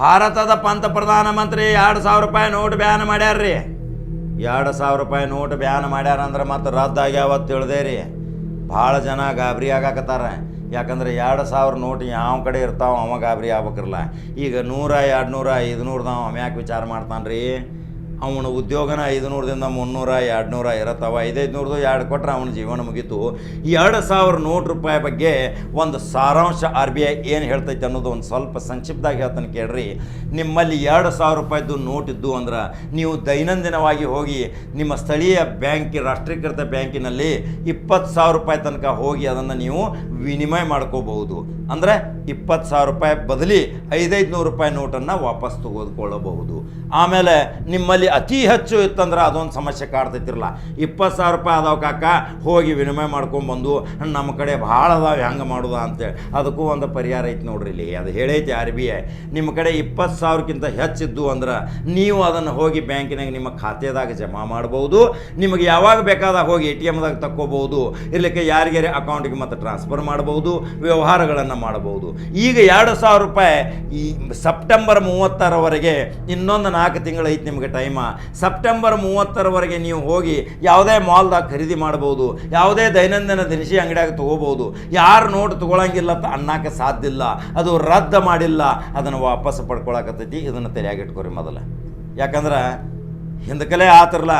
ಭಾರತದ ಪಂತ ಪ್ರಧಾನಮಂತ್ರಿ ಎರಡು ಸಾವಿರ ರೂಪಾಯಿ ನೋಟ್ ಬ್ಯಾನ್ ಮಾಡ್ಯಾರ್ರಿ. ಎರಡು ಸಾವಿರ ರೂಪಾಯಿ ನೋಟ್ ಬ್ಯಾನ್ ಮಾಡ್ಯಾರ ಅಂದ್ರೆ ಮತ್ತೆ ರದ್ದಾಗ್ಯಾವ ತಿಳಿದೇ ರೀ. ಭಾಳ ಜನ ಗಾಬರಿ ಆಗಾಕತ್ತಾರ. ಯಾಕಂದ್ರೆ ಎರಡು ಸಾವಿರ ನೋಟ್ ಯಾವ ಕಡೆ ಇರ್ತಾವ ಅವ ಗಾಬರಿ ಆಗ್ಬೇಕಿರಲ್ಲ ಈಗ ನೂರ ಎರಡು ನೂರ ಐದು ನೂರ್ದಾವ ಅವ ಯಾಕೆ ವಿಚಾರ ಮಾಡ್ತಾನೆ ರೀ ಅವನ ಉದ್ಯೋಗನ ಐದುನೂರದಿಂದ ಮುನ್ನೂರ ಎರಡು ನೂರ ಇರತ್ತವ ಐದೈದು ನೂರದು ಎರಡು ಕೊಟ್ಟರೆ ಅವನ ಜೀವನ ಮುಗೀತು. ಎರಡು ಸಾವಿರ ನೋಟ್ ರೂಪಾಯಿ ಬಗ್ಗೆ ಒಂದು ಸಾರಾಂಶ ಆರ್ ಬಿ ಐ ಏನು ಹೇಳ್ತೈತೆ ಅನ್ನೋದು ಒಂದು ಸ್ವಲ್ಪ ಸಂಕ್ಷಿಪ್ತವಾಗಿ ಹೇಳ್ತಾನೆ ಕೇಳ್ರಿ. ನಿಮ್ಮಲ್ಲಿ ಎರಡು ಸಾವಿರ ರೂಪಾಯಿದ್ದು ನೋಟ್ ಇದ್ದು ಅಂದ್ರೆ ನೀವು ದೈನಂದಿನವಾಗಿ ಹೋಗಿ ನಿಮ್ಮ ಸ್ಥಳೀಯ ಬ್ಯಾಂಕ್, ರಾಷ್ಟ್ರೀಕೃತ ಬ್ಯಾಂಕಿನಲ್ಲಿ ಇಪ್ಪತ್ತು ಸಾವಿರ ರೂಪಾಯಿ ತನಕ ಹೋಗಿ ಅದನ್ನು ನೀವು ವಿನಿಮಯ ಮಾಡ್ಕೋಬಹುದು. ಅಂದರೆ ಇಪ್ಪತ್ತು ಸಾವಿರ ರೂಪಾಯಿ ಬದಲಿ ಐದೈದು ನೂರು ರೂಪಾಯಿ ನೋಟನ್ನು ವಾಪಸ್ ತೆಗೆದುಕೊಳ್ಳಬಹುದು. ಆಮೇಲೆ ನಿಮ್ಮಲ್ಲಿ ಅತಿ ಹೆಚ್ಚು ಇತ್ತಂದ್ರೆ ಅದೊಂದು ಸಮಸ್ಯೆ ಕಾಡ್ತೈತಿರಲ್ಲ ಇಪ್ಪತ್ತು ಸಾವಿರ ರೂಪಾಯಿ ಅದಾವ ಕಾಕ, ಹೋಗಿ ವಿನಿಮಯ ಮಾಡ್ಕೊಂಬಂದು ನಮ್ಮ ಕಡೆ ಭಾಳ ಅದಾವೆ, ಹೆಂಗೆ ಮಾಡೋದ? ಅಂತೇಳಿ. ಅದಕ್ಕೂ ಒಂದು ಪರಿಹಾರ ಐತಿ ನೋಡ್ರಿ ಇಲ್ಲಿ. ಅದು ಹೇಳೈತಿ ಆರ್ ಬಿ ಐ. ನಿಮ್ಮ ಕಡೆ ಇಪ್ಪತ್ತು ಸಾವಿರಕ್ಕಿಂತ ಹೆಚ್ಚಿದ್ದು ಅಂದ್ರೆ ನೀವು ಅದನ್ನು ಹೋಗಿ ಬ್ಯಾಂಕಿನಾಗ ನಿಮ್ಮ ಖಾತೆದಾಗ ಜಮಾ ಮಾಡ್ಬೋದು. ನಿಮಗೆ ಯಾವಾಗ ಬೇಕಾದಾಗ ಹೋಗಿ ಎ ಟಿ ಎಮ್ದಾಗ ತಕ್ಕೋಬಹುದು ಇರ್ಲಿಕ್ಕೆ ಯಾರಿಗಾರೆ ಅಕೌಂಟಿಗೆ ಮತ್ತು ಟ್ರಾನ್ಸ್ಫರ್ ಮಾಡ್ಬೋದು. ವ್ಯವಹಾರಗಳನ್ನು ಮಾಡ್ಬೋದು. ಈಗ ಎರಡು ಸಾವಿರ ರೂಪಾಯಿ ಈ ಸೆಪ್ಟೆಂಬರ್ ಮೂವತ್ತರವರೆಗೆ ಇನ್ನೊಂದು ನಾಲ್ಕು ತಿಂಗಳು ಐತಿ ನಿಮಗೆ ಟೈಮ ಸೆಪ್ಟೆಂಬರ್ ಮೂವತ್ತರವರೆಗೆ ನೀವು ಹೋಗಿ ಯಾವುದೇ ಮಾಲ್ದಾಗ ಖರೀದಿ ಮಾಡ್ಬೋದು, ಯಾವುದೇ ದೈನಂದಿನ ದಿನಸಿ ಅಂಗಡಿಯಾಗ ತೊಗೋಬೋದು, ಯಾರು ನೋಟ್ ತೊಗೊಳಂಗಿಲ್ಲ ಅಂತ ಅನ್ನಕ್ಕೆ ಸಾಧ್ಯ ಇಲ್ಲ. ಅದು ರದ್ದು ಮಾಡಿಲ್ಲ, ಅದನ್ನು ವಾಪಸ್ ಪಡ್ಕೊಳಕತ್ತೈತಿ. ಇದನ್ನು ತಲೆಯಾಗಿಟ್ಕೊರಿ ಮೊದಲು. ಯಾಕಂದ್ರೆ ಹಿಂದಕಲೇ ಆತಿರಲ್ಲ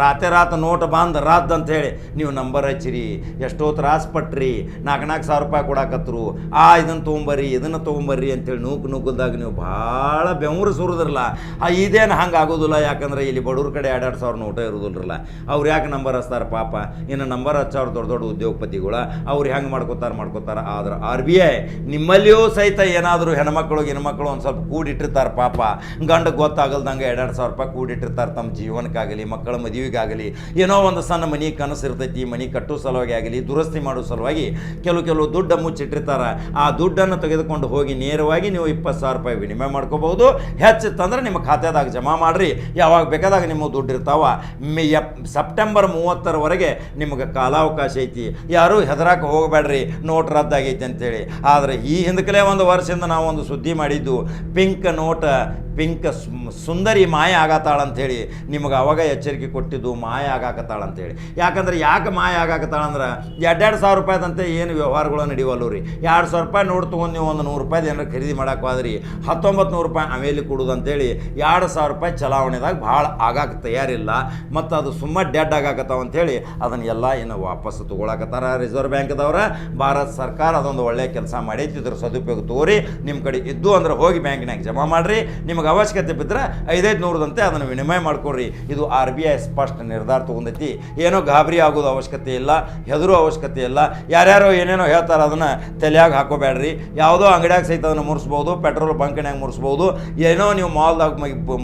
ರಾತೆ ರಾತ್ ನೋಟ್ ಬಂದ್ ಅಂತ ಹೇಳಿ, ನೀವು ನಂಬರ್ ಹಚ್ಚಿರಿ, ಎಷ್ಟೋ ತ್ರಾಸು ಪಟ್ರಿ ನಾಲ್ಕು ನಾಲ್ಕು ಸಾವಿರ ರೂಪಾಯಿ ಕೊಡಾಕತ್ರು, ಆ ಇದನ್ನು ತೊಗೊಂಬರ್ರಿ ಇದನ್ನು ತೊಗೊಂಬರ್ರಿ ಅಂತೇಳಿ ನೂಕು ನುಗ್ಗಲ್ದಾಗ ನೀವು ಭಾಳ ಬೆವರು ಸುರಿದ್ರಲ್ಲ. ಆ ಇದೇನು ಹಂಗೆ ಆಗೋದಿಲ್ಲ, ಯಾಕಂದ್ರೆ ಇಲ್ಲಿ ಬಡವ್ರ ಕಡೆ ಎರಡು ಸಾವಿರ ನೋಟ ಇರೋದಿಲ್ಲರಲ್ಲ ಅವ್ರು ಯಾಕೆ ನಂಬರ್ ಹಚ್ತಾರೆ ಪಾಪ? ಇನ್ನು ನಂಬರ್ ಹಚ್ಚೋರು ದೊಡ್ಡ ದೊಡ್ಡ ಉದ್ಯೋಗಪತಿಗಳು, ಅವ್ರು ಹೆಂಗೆ ಮಾಡ್ಕೋತಾರೆ ಮಾಡ್ಕೋತಾರೆ. ಆದ್ರೆ ಆರ್ ಬಿ ಐ ನಿಮ್ಮಲ್ಲಿಯೂ ಸಹಿತ ಏನಾದರೂ ಹೆಣ್ಮಕ್ಳು ಹೆಣ್ಮಕ್ಳು ಒಂದು ಸ್ವಲ್ಪ ಕೂಡಿಟ್ಟಿರ್ತಾರೆ ಪಾಪ. ಗಂಡ ಗೊತ್ತಾಗಲ್ದಂಗೆ ಎರಡು ಎರಡು ಸಾವಿರ ರೂಪಾಯಿ ಕೂಡಿಟ್ಟಿರ್ತಾರೆ ತಮ್ಮ ಜೀವನಕ್ಕಾಗಲಿ, ಮಕ್ಕಳ ಮದುವೆಗಾಗಲಿ ಏನೋ ಒಂದು ಸಣ್ಣ ಮನೆ ಕನಸು ಇರ್ತೈತಿ ಮನೆ ಕಟ್ಟೋ ಸಲುವಾಗಿ ಆಗಲಿ, ದುರಸ್ತಿ ಮಾಡೋ ಸಲುವಾಗಿ ಕೆಲವು ಕೆಲವು ದುಡ್ಡು ಮುಚ್ಚಿಟ್ಟಿರ್ತಾರೆ. ಆ ದುಡ್ಡನ್ನು ತೆಗೆದುಕೊಂಡು ಹೋಗಿ ನೇರವಾಗಿ ನೀವು ಇಪ್ಪತ್ತು ಸಾವಿರ ರೂಪಾಯಿ ವಿನಿಮಯ ಮಾಡ್ಕೋಬಹುದು. ಹೆಚ್ಚಿತ್ತಂದ್ರೆ ನಿಮ್ಮ ಖಾತೆದಾಗ ಜಮಾ ಮಾಡಿರಿ. ಯಾವಾಗ ಬೇಕಾದಾಗ ನಿಮ್ಮ ದುಡ್ಡು ಇರ್ತಾವ. ಮೇ ಸೆಪ್ಟೆಂಬರ್ ಮೂವತ್ತರವರೆಗೆ ನಿಮಗೆ ಕಾಲಾವಕಾಶ ಐತಿ. ಯಾರೂ ಹೆದರಾಕ ಹೋಗಬೇಡ್ರಿ. ನೋಟ್ ರದ್ದಾಗೈತಿ ಅಂತೇಳಿ. ಆದರೆ ಈ ಹಿಂದಕಲೇ ಒಂದು ವರ್ಷದಿಂದ ನಾವು ಒಂದು ಸುದ್ದಿ ಮಾಡಿದ್ದು, ಪಿಂಕ್ ನೋಟ, ಪಿಂಕ್ ಸುಂದರಿ ಮಾಯ ಆಗತ್ತಾಳ ಅಂಥೇಳಿ ನಿಮಗೆ ಅವಾಗ ಎಚ್ಚರಿಕೆ ಕೊಟ್ಟಿದ್ದು ಮಾಯ ಆಗಾಕತ್ತಾಳ ಅಂತೇಳಿ ಯಾಕಂದ್ರೆ ಯಾಕೆ ಮಾಯ ಆಗಾಕತ್ತಾಳ ಅಂದ್ರೆ ಎರಡೆರಡು ಸಾವಿರ ರೂಪಾಯಿದಂತೆ ಏನು ವ್ಯವಹಾರಗಳು ನಡೆಯುವಲ್ಲ ರೀ. ಎರಡು ಸಾವಿರ ರೂಪಾಯಿ ನೋಟ್ ತೊಗೊಂಡು ನೀವು ಒಂದು ನೂರು ರೂಪಾಯಿ ಏನಾರು ಖರೀದಿ ಹೋದ್ರಿ, ಹತ್ತೊಂಬತ್ತು ನೂರು ರೂಪಾಯಿ ಆಮೇಲೆ ಕೊಡೋದು ಅಂತೇಳಿ ಎರಡು ಸಾವಿರ ರೂಪಾಯಿ ಚಲಾವಣೆದಾಗ ಭಾಳ ಆಗಾಕ ತಯಾರಿಲ್ಲ. ಮತ್ತು ಅದು ಸುಮ್ಮ ಡೆಡ್ ಆಗಾಕತ್ತಾವ ಅಂತೇಳಿ ಅದನ್ನೆಲ್ಲ ಇನ್ನು ವಾಪಸ್ ತೊಗೊಳಕತ್ತಾರ ರಿಸರ್ವ್ ಬ್ಯಾಂಕ್ದವ್ರ. ಭಾರತ ಸರ್ಕಾರ ಅದೊಂದು ಒಳ್ಳೆಯ ಕೆಲಸ ಮಾಡೈತಿ, ಇದ್ರ ಸದುಪಯೋಗ ತೋರಿ ನಿಮ್ಮ ಕಡೆ ಇದ್ದು ಅಂದ್ರೆ ಹೋಗಿ ಬ್ಯಾಂಕಿನಾಗ ಜಮಾ ಮಾಡಿರಿ. ನಿಮಗೆ ಅವಶ್ಯಕತೆ ಬಿದ್ದರೆ ಐದೈದು ನೂರದಂತೆ ಅದನ್ನು ವಿನಿಮಯ ಮಾಡ್ಕೊಡ್ರಿ. ಇದು ಆರ್ ಬಿ ಐ ಸ್ಪಷ್ಟ ನಿರ್ಧಾರ ತೊಗೊಂಡೈತಿ. ಏನೋ ಗಾಬರಿ ಆಗೋದು ಅವಶ್ಯಕತೆ ಇಲ್ಲ, ಹೆದರು ಅವಶ್ಯಕತೆ ಇಲ್ಲ. ಯಾರ್ಯಾರೋ ಏನೇನೋ ಹೇಳ್ತಾರೆ ಅದನ್ನು ತಲೆಯಾಗ ಹಾಕೋಬೇಡ್ರಿ. ಯಾವುದೋ ಅಂಗಡಿಯಾಗ ಸಹಿತ ಅದನ್ನು ಮುರಿಸ್ಬೋದು, ಪೆಟ್ರೋಲ್ ಬಂಕ್ನ್ಯಾಗ ಮುರಿಸ್ಬೋದು, ಏನೋ ನೀವು ಮಾಲ್ದಾಗ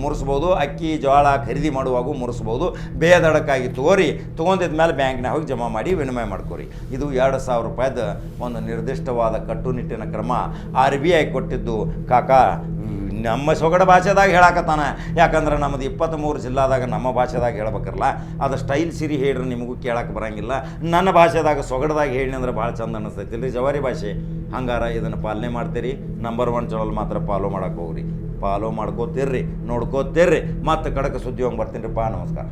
ಮುರಿಸ್ಬೋದು, ಅಕ್ಕಿ ಜೋಳ ಖರೀದಿ ಮಾಡುವಾಗ ಮುರಿಸ್ಬೋದು. ಬೇದಡಕ್ಕಾಗಿ ತಗೋರಿ ತೊಗೊಂಡಿದ್ದ ಮೇಲೆ ಬ್ಯಾಂಕ್ನಾಗ ಹೋಗಿ ಜಮಾ ಮಾಡಿ ವಿನಿಮಯ ಮಾಡ್ಕೋರಿ. ಇದು ಎರಡು ಸಾವಿರ ರೂಪಾಯಿದ ಒಂದು ನಿರ್ದಿಷ್ಟವಾದ ಕಟ್ಟುನಿಟ್ಟಿನ ಕ್ರಮ. ಆರ್ ಬಿ ಐ ಕೊಟ್ಟಿದ್ದು. ಕಾಕಾ ನಮ್ಮ ಸೊಗಡ ಭಾಷೆದಾಗ ಹೇಳಾಕತ್ತಾನೆ. ಯಾಕಂದ್ರೆ ನಮ್ಮದು ಇಪ್ಪತ್ತ್ಮೂರು ಜಿಲ್ಲಾದಾಗ ನಮ್ಮ ಭಾಷೆದಾಗ ಹೇಳ್ಬೇಕಲ್ಲ ಅದು ಸ್ಟೈಲ್ ಸಿರಿ ಹೇಳ್ರಿ, ನಿಮಗೂ ಕೇಳಕ್ಕೆ ಬರಂಗಿಲ್ಲ. ನನ್ನ ಭಾಷೆದಾಗ ಸೊಗಡದಾಗ ಹೇಳಿ ಅಂದ್ರೆ ಭಾಳ ಚಂದ ಅನಿಸ್ತೈತಿ. ರೀ ಜವಾರಿ ಭಾಷೆ? ಹಂಗಾರ ಇದನ್ನು ಪಾಲನೆ ಮಾಡ್ತೀರಿ. ನಂಬರ್ ಒನ್ ಚಾನಲ್ ಮಾತ್ರ ಫಾಲೋ ಮಾಡೋಕೆ ಹೋಗ್ರಿ. ಫಾಲೋ ಮಾಡ್ಕೋತೀರ್ರಿ, ನೋಡ್ಕೋತೀರ್ರಿ. ಮತ್ತು ಕಡಕ ಸುದ್ದಿ ಹೋಗಿ ಬರ್ತೀನಿ ರೀ ಪಾ, ನಮಸ್ಕಾರ.